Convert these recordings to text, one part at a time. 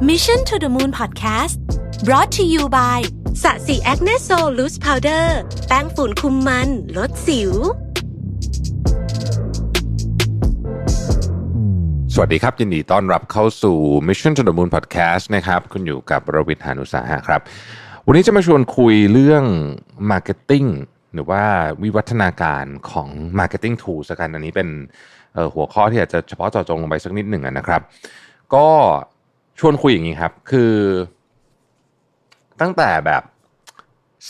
Mission to the Moon Podcast brought to you by สะสีแอคเนสโซลูสพาวเดอร์แป้งฝุ่นคุมมัน ลดสิว สวัสดีครับ ยินดีต้อนรับเข้าสู่ Mission to the Moon Podcast นะครับ คุณอยู่กับรวิทยานุสาหะครับ วันนี้จะมาชวนคุยเรื่อง Marketing หรือว่าวิวัฒนาการของ Marketing Tools กัน อันนี้เป็นหัวข้อที่อาจจะเฉพาะเจาะจงลงไปสักนิดหนึ่งนะครับ ก็ ชวนคุยอย่างนี้ครับ คือ ตั้งแต่แบบ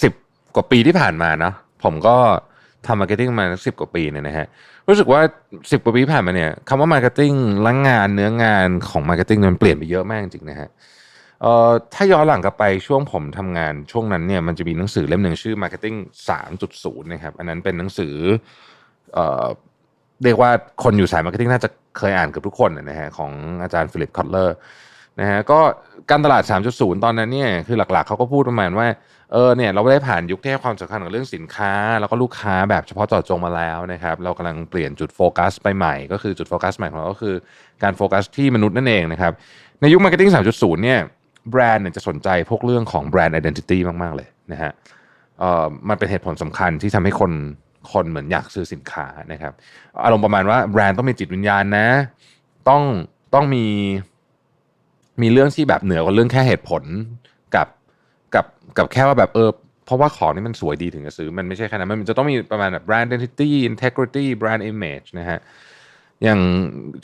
สิบกว่าปีที่ผ่านมาเนาะผมก็ทำมาร์เก็ตติ้งมาสิบกว่าปีเนี่ยนะฮะรู้สึกว่าสิบกว่าปีผ่านมาเนี่ยคำว่ามาร์เก็ตติ้งละงงานเนื้องานของมาร์เก็ตติ้งมันเปลี่ยนไปเยอะมากจริงนะฮะเอ่อถ้าย้อนหลังกลับไปช่วงผมทำงานช่วงนั้นเนี่ยมันจะมีหนังสือเล่มหนึ่งชื่อ Marketing 3.0 นะครับ อันนั้นเป็นหนังสือเอ่อเรียกว่าคนอยู่สายมาร์เก็ตติ้งน่าจะเคยอ่านเกือบทุกคนนะฮะของอาจารย์ฟิลิปคอตเลอร์ นะฮะก็การตลาด 3.0 ตอนนั้นเนี่ยคือหลักๆเขาก็พูดประมาณว่าเออเนี่ยเราได้ผ่านยุคที่ให้ความสำคัญกับเรื่องสินค้า แล้วก็ลูกค้าแบบเฉพาะเจาะจงมาแล้วนะครับเรากำลังเปลี่ยนจุดโฟกัสไปใหม่ ก็คือจุดโฟกัสใหม่ของเราก็คือการโฟกัสที่มนุษย์นั่นเองนะครับในยุคมาร์เก็ตติ้ง3.0 เนี่ยแบรนด์เนี่ยจะสนใจพวกเรื่องของแบรนด์ identity มาก ๆ เลยนะฮะเอ่อมันเป็นเหตุผลสำคัญที่ทำให้คนคนเหมือนอยากซื้อสินค้านะครับอารมณ์ประมาณว่าแบรนด์ต้องมีจิตวิญญาณนะ ต้องต้องมี มีเรื่องที่แบบเหนือกว่าเรื่องแค่เหตุผลกับกับกับแค่ว่าแบบเออเพราะว่าของนี่มันสวยดีถึงจะซื้อ มันไม่ใช่แค่นั้นมันจะต้องมีประมาณแบบ brand identity integrity brand image นะฮะอย่าง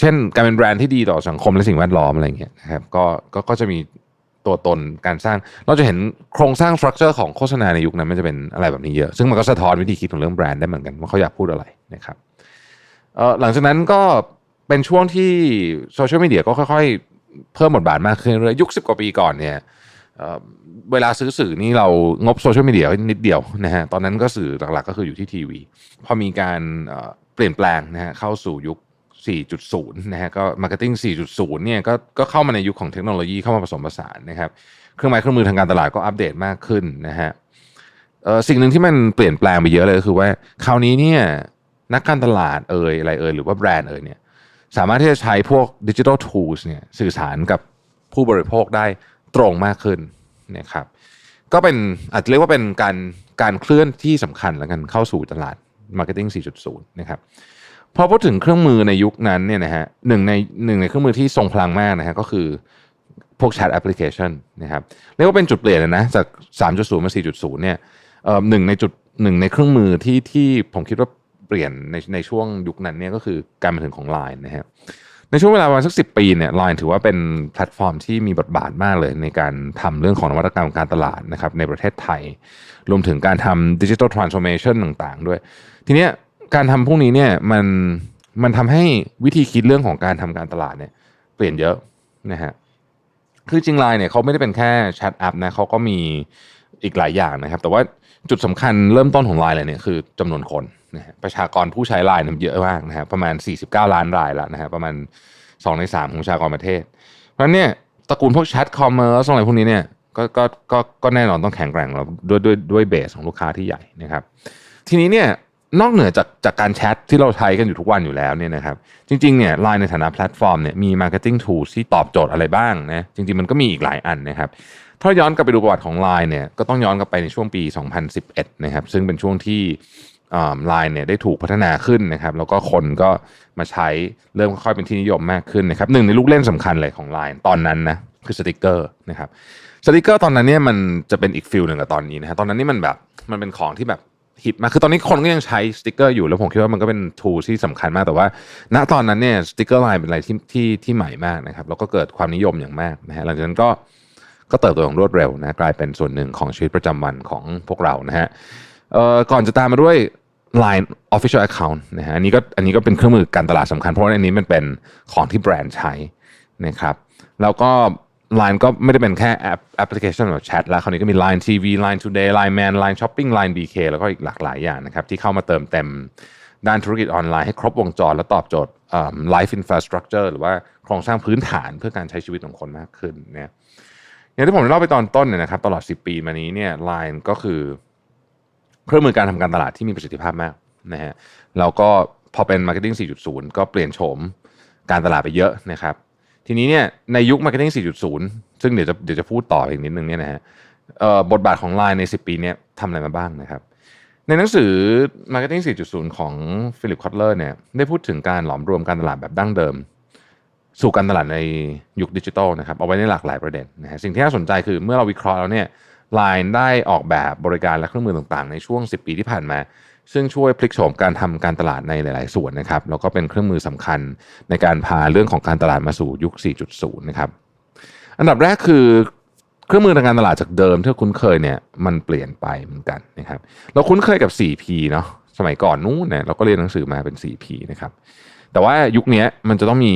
เช่นการเป็นแบรนด์ที่ดีต่อสังคมและสิ่งแวดล้อมอะไรเงี้ยนะครับก็ก็ก็จะมีตัวตนการสร้าง เราจะเห็นโครงสร้างสตรัคเจอร์ของโฆษณาในยุคนั้นมันจะเป็นอะไรแบบนี้เยอะ ซึ่งมันก็สะท้อนวิธีคิดของเรื่องแบรนด์ได้เหมือนกันว่าเขาอยากพูดอะไรนะครับหลังจากนั้นก็เป็นช่วงที่โซเชียลมีเดียก็ค่อยๆ เพิ่มบทบาทมากขึ้นเรื่อยยุคสิบกว่าปีก่อนเนี่ยเวลาซื้อสื่อนี่เรางบโซเชียลมีเดียนิดเดียวนะฮะตอนนั้นก็สื่อหลักๆก็คืออยู่ที่ทีวี พอมีการเปลี่ยนแปลงนะฮะเข้าสู่ยุค 4.0 นะฮะก็มาร์เก็ตติ้ง 4.0 เนี่ยก็ก็เข้ามาในยุคของเทคโนโลยีเข้ามาผสมผสานนะครับเครื่องไม้เครื่องมือทางการตลาดก็อัปเดตมากขึ้นนะฮะสิ่งหนึ่งที่มันเปลี่ยนแปลงไปเยอะเลยก็คือว่าคราวนี้เนี่ยนักการตลาดเอ่ยอะไรเอ่ยหรือว่าแบรนด์เอ่ยเนี่ย สามารถที่จะใช้พวกดิจิทัลทูสเนี่ยสื่อสารกับผู้บริโภคได้ตรงมากขึ้นนะครับก็เป็นอาจจะเรียกว่าเป็นการการเคลื่อนที่สำคัญแล้วกันเข้าสู่ตลาด Marketing 4.0 นะครับพอพูดถึงเครื่องมือในยุคนั้นเนี่ยนะฮะหนึ่งในหนึ่งในเครื่องมือที่ทรงพลังมากนะฮะก็คือพวกแชทแอปพลิเคชันนะครับเรียกว่าเป็นจุดเปลี่ยนนะ จาก 3.0 มา 4.0 เนี่ยเอ่อหนึ่งในจุดหนึ่งในเครื่องมือที่ที่ผมคิดว่า ปลี่ยนในในช่วงยุคนั้นเนี่ยก็คือการมาถึงของ Line นะฮะในช่วงเวลาประมาณสักสิปีเนี่ย Line ถือว่าเป็นแพลตฟอร์มที่มีบทบาทมากเลย ในการทำเรื่องของนวัตกรรมการตลาดนะครับในประเทศไทย รวมถึงการทำดิจิทัลทรานส์โอมชันต่างๆ ด้วย ทีเนี้ยการทำพวกนี้เนี่ยมันมันทำให้วิธีคิดเรื่องของการทำการตลาดเนี่ยเปลี่ยนเยอะนะฮะคือจริงไลน์เนี่ยเขาไม่ได้เป็นแค่แชทแอปนะเขาก็มีอีกหลายอย่างนะครับ แต่ว่าจุดสำคัญเริ่มต้นของไลน์เลยเนี่ยคือจำนวนคน นะฮะประชากรผู้ใช้ไลน์เนี่ยเยอะมากนะฮะประมาณ 49 ล้านรายแล้วนะฮะประมาณ 2 ใน 3 ของประชากรประเทศ เพราะนั้นเนี่ยตระกูลพวกแชทคอมเมอร์สอะไรพวกนี้เนี่ยก็ก็ก็ก็แน่นอนต้องแข็งแกร่งแล้วด้วยด้วยด้วยเบสของลูกค้าที่ใหญ่นะครับ ทีนี้เนี่ยนอกเหนือจากจากการแชทที่เราใช้กันอยู่ทุกวันอยู่แล้วเนี่ยนะครับจริงๆเนี่ยไลน์ในฐานะแพลตฟอร์มเนี่ยมี Marketing Tools ที่ตอบโจทย์อะไรบ้างนะจริงๆมันก็มีอีกหลายอันนะครับถ้าย้อนกลับไปดูประวัติของ Line เนี่ยก็ต้องย้อนกลับไปในช่วงปี 2011 นะครับซึ่งเป็นช่วงที่ ไลน์เนี่ยได้ถูกพัฒนาขึ้นนะครับแล้วก็คนก็มาใช้เริ่มค่อยๆเป็นที่นิยมมากขึ้นนะครับหนึ่งในลูกเล่นสำคัญเลยของ Line ตอนนั้นนะคือสติกเกอร์นะครับสติกเกอร์ตอนนั้นเนี่ยมันจะเป็นอีกฟิลหนึ่งกับตอนนี้นะฮะตอนนั้นนี่มันแบบมันเป็นของที่แบบฮิตมากคือตอนนี้คนก็ยังใช้สติกเกอร์อยู่แล้วผมคิดว่ามันก็เป็นทูที่สำคัญมากแต่ว่า ณตอนนั้นเนี่ยสติกเกอร์ไลน์เป็นอะไรที่ที่ที่ใหม่มากนะครับแล้วก็เกิดความนิยมอย่างมากนะฮะหลังจากนั้นก็ก็เติบโตอย่างรวดเร็วนะกลายเป็นส่วนหนึ่งของชีวิตประจำวันของพวกเรานะฮะเอ่อก่อนจะตามมาด้วย Line Official Account นะฮะอันนี้ก็อันนี้ก็เป็นเครื่องมือการตลาดสำคัญ เพราะว่าอันนี้มันเป็นของที่แบรนด์ใช้นะครับแล้วก็ Line ก็ไม่ได้เป็นแค่แอปแอปพลิเคชันแบบแชทแล้วคราวนี้ก็มี Line TV Line Today Line Man Line Shopping Line BK แล้วก็อีกหลากหลายอย่างนะครับที่เข้ามาเติมเต็มด้านธุรกิจออนไลน์ให้ครบวงจร และตอบโจทย์ Life Infrastructure หรือว่าโครงสร้างพื้นฐานเพื่อการใช้ชีวิตของคนมากขึ้นเนี่ยอย่างที่ผมเล่าไปตอนต้นเนี่ยนะครับตลอด 10 ปีมานี้เนี่ย Line ก็คือ เครื่องมือการทำการตลาดที่มีประสิทธิภาพมากนะฮะแล้วก็พอเป็น Marketing 4.0 ก็เปลี่ยนโฉมการตลาดไปเยอะนะครับ ทีนี้เนี่ยในยุค Marketing 4.0 ซึ่งเดี๋ยวจะเดี๋ยวจะพูดต่ออีกนิดนึงเนี่ยนะฮะบทบาทของ Line ใน 10 ปีนี้ทำอะไรมาบ้างนะครับ ในหนังสือ Marketing 4.0 ของฟิลิปคอตเลอร์เนี่ยได้พูดถึงการหลอมรวมการตลาดแบบดั้งเดิม สู่การตลาดในยุคดิจิทัลนะครับเอาไว้ในหลากหลายประเด็นนะฮะสิ่งที่น่าสนใจคือเมื่อเราวิเคราะห์แล้วเนี่ย Line ได้ออกแบบบริการและเครื่องมือต่างๆ ในช่วง 10 ปีที่ผ่านมา ซึ่งช่วยพลิกโฉมการทำการตลาดในหลาย ๆ ส่วนนะครับ แล้วก็เป็นเครื่องมือสำคัญในการพาเรื่องของการตลาดมาสู่ยุค 4.0 นะครับ อันดับแรกคือเครื่องมือทางการตลาดจากเดิมที่คุ้นเคยเนี่ยมันเปลี่ยนไปเหมือนกันนะครับ เราคุ้นเคยกับ 4P เนาะสมัยก่อนนู้นเนี่ยเราก็เรียนหนังสือมาเป็น 4P นะครับ แต่ว่ายุคนี้มันจะต้องมี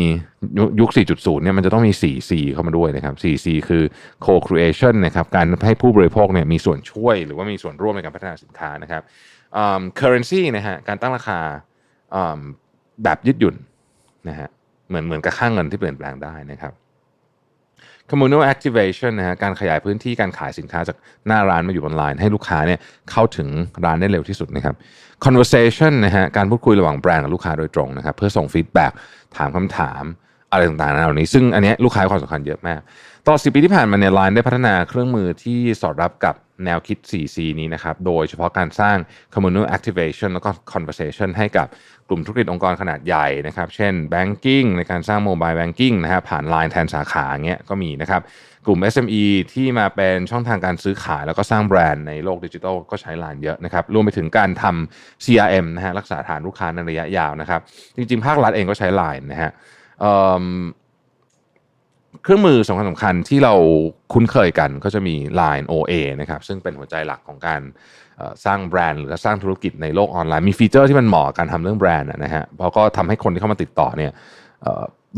ยุค 4.0 เนี่ยมันจะต้องมี 4C เข้ามาด้วยนะครับ 4C คือ co-creation นะครับการให้ผู้บริโภคเนี่ยมีส่วนช่วย หรือว่ามีส่วนร่วมในการพัฒนาสินค้านะครับ currency นะฮะการตั้งราคาแบบยืดหยุ่นนะฮะเหมือนเหมือนกับค่างเงินที่เปลี่ยนแปลงได้นะครับ communal activation นะฮะการขยายพื้นที่การขายสินค้าจากหน้าร้านมาอยู่ออนไลน์ให้ลูกค้าเนี่ยเข้าถึงร้านได้เร็วที่สุดนะครับ conversation นะฮะการพูดคุยระหว่างแบรนด์กับลูกค้าโดยตรงนะครับเพื่อส่งฟีดแบ็กถามคำถามอะไรต่างๆเหล่านี้ ซึ่งอันนี้ลูกค้าความสำคัญเยอะมากตลอดสิปีที่ผ่านมาเนี่ยไลน์ได้พัฒนาเครื่องมือที่สอดรับกับ แนวคิด 4C นี้นะครับ โดยเฉพาะการสร้าง communal activation แล้วก็ conversation ให้กับกลุ่มธุรกิจองค์กรขนาดใหญ่นะครับ เช่น banking ในการสร้าง mobile banking นะฮะผ่าน Line แทนสาขาเงี้ยก็มีนะครับ กลุ่ม SME ที่มาเป็นช่องทางการซื้อขาย แล้วก็สร้างแบรนด์ในโลกดิจิทัลก็ใช้ Line เยอะนะครับ รวมไปถึงการทำ CRM นะฮะรักษาฐานลูกค้าในระยะยาวนะครับ จริงๆ ภาครัฐเองก็ใช้ Line นะฮะ เครื่องมือสำคัญสำคัญที่เราคุ้นเคยกันก็จะมี Line OA นะครับซึ่งเป็นหัวใจหลักของการสร้างแบรนด์หรือสร้างธุรกิจในโลกออนไลน์มีฟีเจอร์ที่มันเหมาะการทำเรื่องแบรนด์นะฮะเพราะก็ทำให้คนที่เข้ามาติดต่อเนี่ย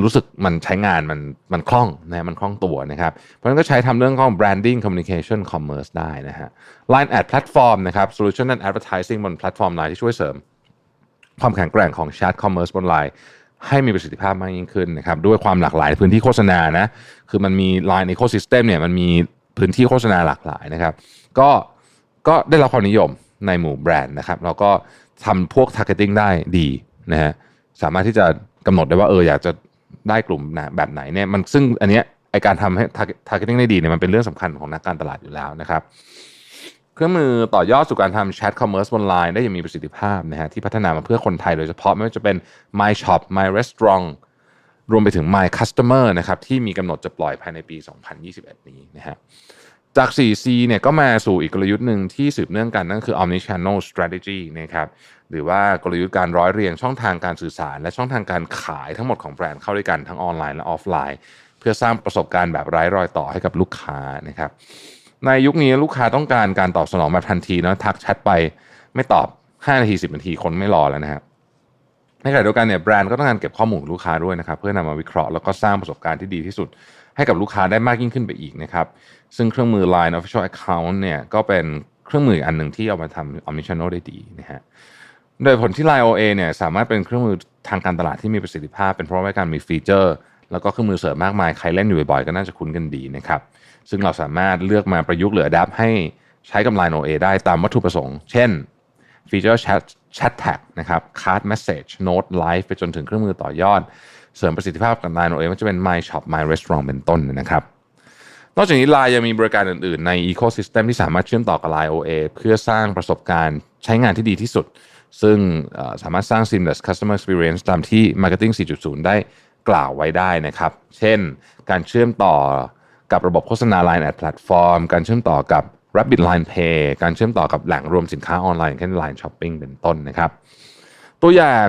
รู้สึกมันใช้งานมันมันคล่องนะมันคล่องตัวนะครับ เพราะฉะนั้นก็ใช้ทำเรื่องของ branding communication commerce ได้นะฮะ Line Ad Platform นะครับ solution and advertising บนแพลตฟอร์ม Line ที่ช่วยเสริม ความแข็งแกร่งของ chat commerce บน Line ให้มีประสิทธิภาพมากยิ่งขึ้นนะครับด้วยความหลากหลายพื้นที่โฆษณานะคือมันมี Line Ecosystem เนี่ยมันมีพื้นที่โฆษณาหลากหลายนะครับ ก็ก็ได้รับความนิยมในหมู่แบรนด์นะครับแล้วก็ทำพวก targeting ได้ดีนะฮะสามารถที่จะกำหนดได้ว่าเอออยากจะได้กลุ่มนะแบบไหนเนี่ยมันซึ่งอันเนี้ยไอการทำให้ targeting ได้ดีเนี่ยมันเป็นเรื่องสำคัญของนักการตลาดอยู่แล้วนะครับ เครื่องมือต่อยอดสู่การทำแชทคอมเมอร์สบนไลน์ได้อย่างมีประสิทธิภาพนะฮะที่พัฒนามาเพื่อคนไทยโดยเฉพาะไม่ว่าจะเป็น My Shop My Restaurant รวมไปถึง My Customer นะครับที่มีกำหนดจะปล่อยภายในปี 2021 นี้นะฮะจาก 4C เนี่ยก็มาสู่อีกกลยุทธ์หนึ่งที่สืบเนื่องกันนั่นคือ Omnichannel Strategy นะครับหรือว่ากลยุทธ์การร้อยเรียงช่องทางการสื่อสาร และช่องทางการขายทั้งหมดของแบรนด์เข้าด้วยกันทั้งออนไลน์และออฟไลน์ เพื่อสร้างประสบการณ์แบบไร้รอยต่อให้กับลูกค้านะครับ ในยุคนี้ลูกค้าต้องการการตอบสนองแบบทันทีนะทักแชทไปไม่ตอบ5นาที10นาทีคนไม่รอแล้วนะครับในขณะเดียวกันเนี่ยแบรนด์ก็ต้องการเก็บข้อมูลลูกค้าด้วยนะครับ เพื่อนำมาวิเคราะห์แล้วก็สร้างประสบการณ์ที่ดีที่สุด ให้กับลูกค้าได้มากยิ่งขึ้นไปอีกนะครับ ซึ่งเครื่องมือ Line Official Account เนี่ยก็เป็นเครื่องมืออันหนึ่งที่เอามาทำ Omnichannel ได้ดีนะฮะโดยผลที่ Line OA เนี่ยสามารถเป็นเครื่องมือทางการตลาดที่มีประสิทธิภาพ เป็นเพราะว่าการมีฟีเจอร์ แล้วก็เครื่องมือเสริมมากมายใครเล่นอยู่บ่อยๆก็น่าจะคุ้นกันดีนะครับซึ่งเราสามารถเลือกมาประยุกต์หรือ adapt ให้ใช้กับ Line OA ได้ตามวัตถุประสงค์ เช่นฟีเจอร์ Chat Chat Tag นะครับ Card Message Note Live ไปจนถึงเครื่องมือต่อยอด เสริมประสิทธิภาพกับ Line OA มันจะเป็น My Shop My Restaurant เป็นต้นนะครับ นอกจากนี้ Line ยังมีบริการอื่นๆ ใน Ecosystem ที่สามารถเชื่อมต่อกับ Line OA เพื่อสร้างประสบการณ์ใช้งานที่ดีที่สุด ซึ่งสามารถสร้าง seamless customer experience ตามที่ Marketing 4.0 ได้ กล่าวไว้ได้นะครับ เช่น การเชื่อมต่อกับระบบโฆษณา Line Ad Platform การเชื่อมต่อกับ Rabbit Line Pay การเชื่อมต่อกับแหล่งรวมสินค้าออนไลน์เช่น Line Shopping เป็นต้นนะครับ ตัวอย่าง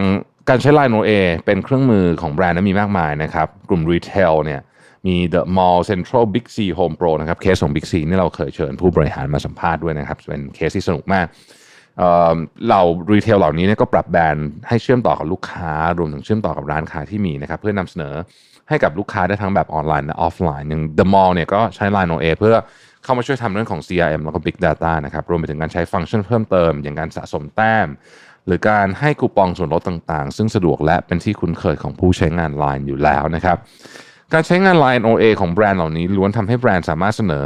การใช้ Line OA เป็นเครื่องมือของแบรนด์นั้นมีมากมายนะครับ กลุ่มรีเทลเนี่ยมี The Mall Central Big C Home Pro นะครับเคสของ Big C นี่เราเคยเชิญผู้บริหารมาสัมภาษณ์ด้วยนะครับ เป็นเคสที่สนุกมาก เรารีเทลเหล่านี้เนี่ยก็ปรับแบรนด์ให้เชื่อมต่อกับลูกค้ารวมถึงเชื่อมต่อกับร้านค้าที่มีนะครับเพื่อนำเสนอให้กับลูกค้าได้ทั้งแบบออนไลน์และออฟไลน์อย่าง The Mall เนี่ยก็ใช้ Line OA เพื่อเข้ามาช่วยทำเรื่องของ CRM แล้วก็ Big Data นะครับรวมไปถึงการใช้ฟังก์ชันเพิ่มเติม อย่างการสะสมแต้ม หรือการให้คูปองส่วนลดต่างๆ ซึ่งสะดวกและเป็นที่คุ้นเคยของผู้ใช้งาน Line อยู่แล้วนะครับ การใช้งาน Line OA ของแบรนด์เหล่านี้ล้วนทำให้แบรนด์สามารถเสนอ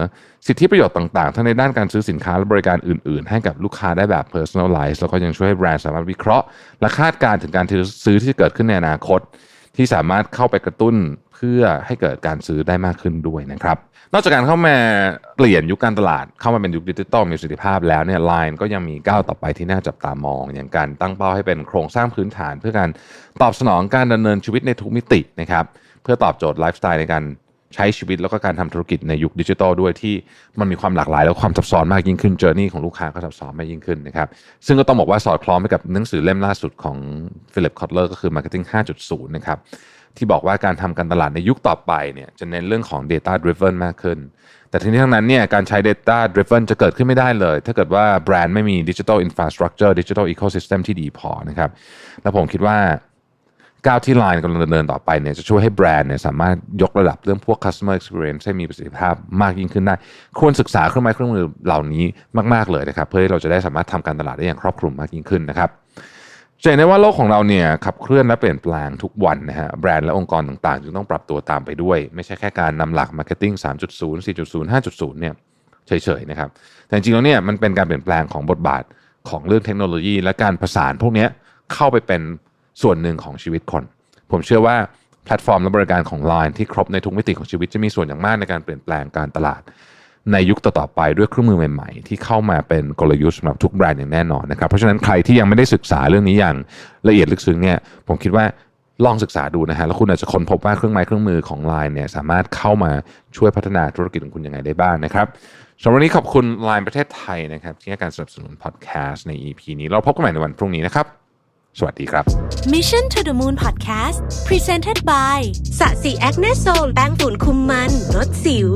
สิทธิประโยชน์ต่างๆ ทั้งในด้านการซื้อสินค้าและบริการอื่นๆ ให้กับลูกค้าได้แบบ personalize แล้วก็ยังช่วยให้แบรนด์สามารถวิเคราะห์ และคาดการณ์ถึงการซื้อที่จะเกิดขึ้นในอนาคต ที่สามารถเข้าไปกระตุ้นเพื่อให้เกิดการซื้อได้มากขึ้นด้วยนะครับ นอกจากการเข้ามาเปลี่ยนยุคการตลาดเข้ามาเป็นยุคดิจิตอลมีประสิทธิภาพแล้วเนี่ย Line ก็ยังมีก้าวต่อไปที่น่าจับตามอง อย่างการตั้งเป้าให้เป็นโครงสร้างพื้นฐาน เพื่อการตอบสนองการดำเนินชีวิตในทุกมิตินะครับ เพื่อตอบโจทย์ไลฟ์สไตล์ในการใช้ชีวิตแล้วก็การทำธุรกิจในยุคดิจิทัลด้วยที่มันมีความหลากหลาย และความซับซ้อนมากยิ่งขึ้นเจอร์นี่ของลูกค้าก็ซับซ้อนมากยิ่งขึ้นนะครับซึ่งก็ต้องบอกว่าสอดคล้องไปกับหนังสือเล่มล่าสุดของฟิลิปคอตเลอร์ก็คือ Marketing 5.0 นะครับที่บอกว่าการทำการตลาดในยุคต่อไปเนี่ยจะเน้นเรื่องของ Data Driven มากขึ้น แต่ทีนี้ทั้งนั้นเนี่ยการใช้ Data Driven จะเกิดขึ้นไม่ได้เลย ถ้าเกิดว่าแบรนด์ไม่มี Digital Infrastructure Digital Ecosystem ที่ดีพอนะครับแล้วผมคิดว่า ก้าวที่ Line กำลังดำเนินต่อไปเนี่ยจะช่วยให้แบรนด์เนี่ยสามารถยกระดับเรื่องพวก customer experience ให้มีประสิทธิภาพมากยิ่งขึ้นได้ ควรศึกษาเครื่องไม้เครื่องมือเหล่านี้มากๆเลยนะครับ เพื่อที่เราจะได้สามารถทำการตลาดได้อย่างครอบคลุมมากยิ่งขึ้นนะครับจะเห็นได้ว่าโลกของเราเนี่ยขับเคลื่อนและเปลี่ยนแปลงทุกวันนะฮะแบรนด์และองค์กรต่างๆ จึงต้องปรับตัวตามไปด้วย ไม่ใช่แค่การนำหลัก marketing 3.0 4.0 5.0 เนี่ยเฉยๆนะครับแต่จริงๆแล้วเนี่ยมันเป็นการเปลี่ยนแปลงของบทบาทของเรื่องเทคโนโลยี และการผสานพวกเนี้ยเข้าไปเป็น ส่วนหนึ่งของชีวิตคน ผมเชื่อว่าแพลตฟอร์มและบริการของ Line ที่ครบในทุกมิติของชีวิตจะมีส่วนอย่างมากในการเปลี่ยนแปลงการตลาด ในยุคต่อๆไปด้วยเครื่องมือใหม่ๆ ที่เข้ามาเป็นกลยุทธ์สำหรับทุกแบรนด์อย่างแน่นอนนะครับ เพราะฉะนั้นใครที่ยังไม่ได้ศึกษาเรื่องนี้อย่างละเอียดลึกซึ้งเนี่ยผมคิดว่าลองศึกษาดูนะฮะแล้วคุณอาจจะค้นพบว่าเครื่องไม้เครื่องมือของ Line เนี่ยสามารถเข้ามาช่วยพัฒนาธุรกิจของคุณยังไงได้บ้างนะครับสำหรับวันนี้ขอบคุณ Line ประเทศไทยนะครับที่ให้การสนับสนุนพอดแคสต์ใน EP นี้เราพบกันใหม่ในวันพรุ่งนี้นะครับ สวัสดีครับ Mission to the Moon Podcast Presented by สะสีแอคเนโซลแป้งฝุ่นคุมมันลดสิว